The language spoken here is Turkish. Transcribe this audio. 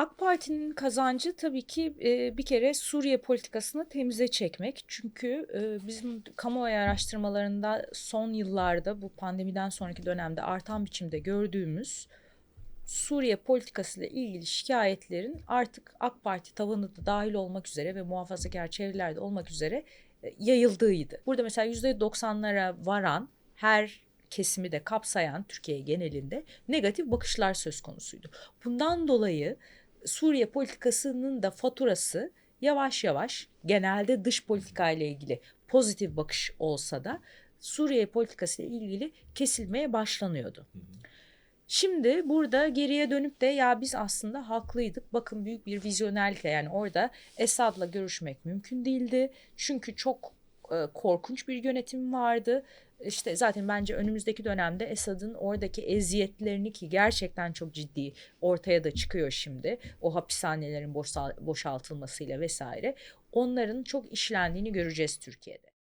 AK Parti'nin kazancı tabii ki e, bir kere Suriye politikasını temize çekmek. Çünkü e, bizim kamuoyu araştırmalarında son yıllarda bu pandemiden sonraki dönemde artan biçimde gördüğümüz Suriye politikasıyla ilgili şikayetlerin artık AK Parti tavanı da dahil olmak üzere ve muhafazakar çevrelerde olmak üzere e, yayıldığıydı. Burada mesela %90'lara varan her kesimi de kapsayan Türkiye genelinde negatif bakışlar söz konusuydu. Bundan dolayı Suriye politikasının da faturası yavaş yavaş genelde dış politika ile ilgili pozitif bakış olsa da Suriye politikası ile ilgili kesilmeye başlanıyordu. Şimdi burada geriye dönüp de ya biz aslında haklıydık. Bakın büyük bir vizyonerlikle yani orada Esad'la görüşmek mümkün değildi. Çünkü çok e, korkunç bir yönetim vardı. İşte zaten bence önümüzdeki dönemde Esad'ın oradaki eziyetlerini ki gerçekten çok ciddi ortaya da çıkıyor şimdi. O hapishanelerin boşal- boşaltılmasıyla vesaire. Onların çok işlendiğini göreceğiz Türkiye'de.